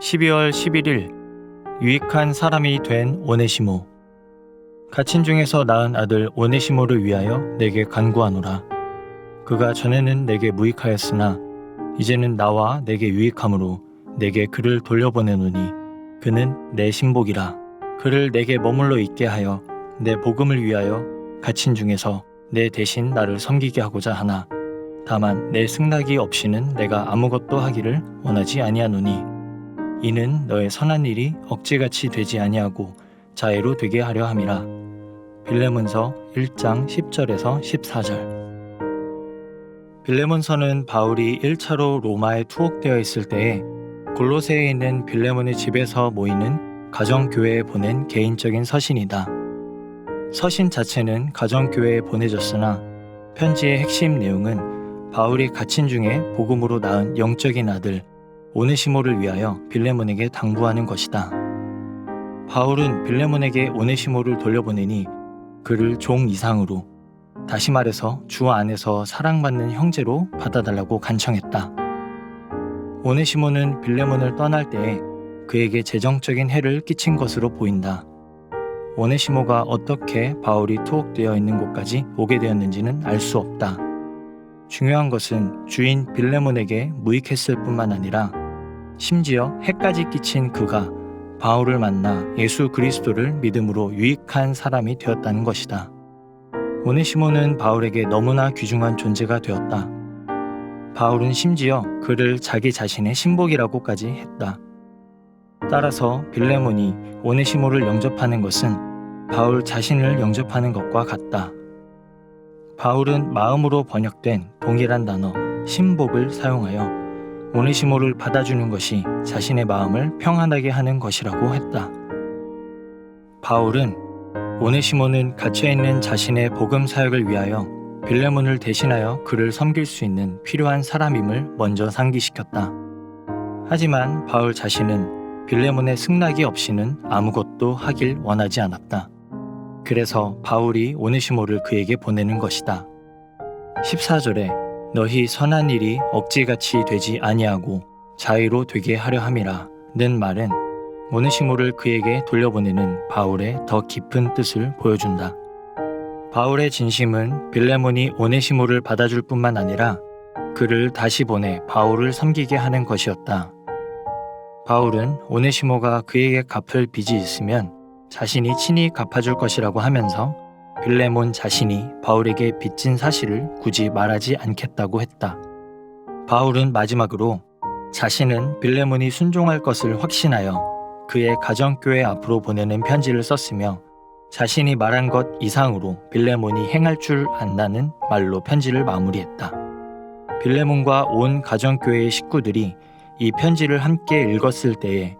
12월 11일 유익한 사람이 된 오네시모. 가친 중에서 낳은 아들 오네시모를 위하여 내게 간구하노라. 그가 전에는 내게 무익하였으나 이제는 나와 내게 유익함으로 내게 그를 돌려보내노니 그는 내 신복이라. 그를 내게 머물러 있게 하여 내 복음을 위하여 갇힌 중에서 내 대신 나를 섬기게 하고자 하나. 다만 내 승낙이 없이는 내가 아무것도 하기를 원하지 아니하노니 이는 너의 선한 일이 억지같이 되지 아니하고 자애로 되게 하려 함이라 빌레몬서 1장 10절에서 14절 빌레몬서는 바울이 1차로 로마에 투옥되어 있을 때에 골로새에 있는 빌레몬의 집에서 모이는 가정교회에 보낸 개인적인 서신이다. 서신 자체는 가정교회에 보내졌으나 편지의 핵심 내용은 바울이 갇힌 중에 복음으로 낳은 영적인 아들 오네시모를 위하여 빌레몬에게 당부하는 것이다. 바울은 빌레몬에게 오네시모를 돌려보내니 그를 종 이상으로 다시 말해서 주 안에서 사랑받는 형제로 받아달라고 간청했다. 오네시모는 빌레몬을 떠날 때에 그에게 재정적인 해를 끼친 것으로 보인다. 오네시모가 어떻게 바울이 투옥되어 있는 곳까지 오게 되었는지는 알 수 없다. 중요한 것은 주인 빌레몬에게 무익했을 뿐만 아니라 심지어 해까지 끼친 그가 바울을 만나 예수 그리스도를 믿음으로 유익한 사람이 되었다는 것이다. 오네시모는 바울에게 너무나 귀중한 존재가 되었다. 바울은 심지어 그를 자기 자신의 신복이라고까지 했다. 따라서 빌레몬이 오네시모를 영접하는 것은 바울 자신을 영접하는 것과 같다. 바울은 마음으로 번역된 동일한 단어 신복을 사용하여 오네시모를 받아주는 것이 자신의 마음을 평안하게 하는 것이라고 했다. 바울은 오네시모는 갇혀있는 자신의 복음 사역을 위하여 빌레몬을 대신하여 그를 섬길 수 있는 필요한 사람임을 먼저 상기시켰다. 하지만 바울 자신은 빌레몬의 승낙이 없이는 아무것도 하길 원하지 않았다. 그래서 바울이 오네시모를 그에게 보내는 것이다. 14절에 너희 선한 일이 억지같이 되지 아니하고 자유로 되게 하려 함이라 는 말은 오네시모를 그에게 돌려보내는 바울의 더 깊은 뜻을 보여준다. 바울의 진심은 빌레몬이 오네시모를 받아줄 뿐만 아니라 그를 다시 보내 바울을 섬기게 하는 것이었다. 바울은 오네시모가 그에게 갚을 빚이 있으면 자신이 친히 갚아줄 것이라고 하면서 빌레몬 자신이 바울에게 빚진 사실을 굳이 말하지 않겠다고 했다. 바울은 마지막으로 자신은 빌레몬이 순종할 것을 확신하여 그의 가정교회 앞으로 보내는 편지를 썼으며 자신이 말한 것 이상으로 빌레몬이 행할 줄 안다는 말로 편지를 마무리했다. 빌레몬과 온 가정교회의 식구들이 이 편지를 함께 읽었을 때에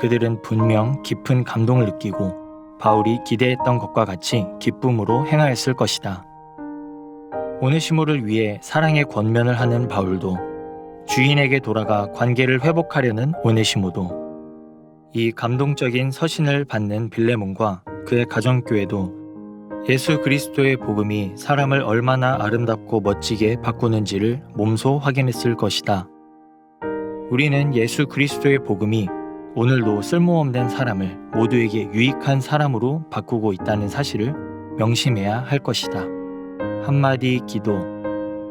그들은 분명 깊은 감동을 느끼고 바울이 기대했던 것과 같이 기쁨으로 행하였을 것이다. 오네시모를 위해 사랑의 권면을 하는 바울도 주인에게 돌아가 관계를 회복하려는 오네시모도 이 감동적인 서신을 받는 빌레몬과 그의 가정교회도 예수 그리스도의 복음이 사람을 얼마나 아름답고 멋지게 바꾸는지를 몸소 확인했을 것이다. 우리는 예수 그리스도의 복음이 오늘도 쓸모없는 사람을 모두에게 유익한 사람으로 바꾸고 있다는 사실을 명심해야 할 것이다. 한마디 기도.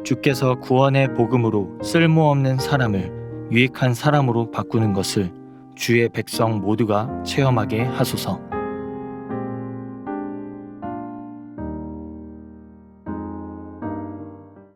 주께서 구원의 복음으로 쓸모없는 사람을 유익한 사람으로 바꾸는 것을 주의 백성 모두가 체험하게 하소서.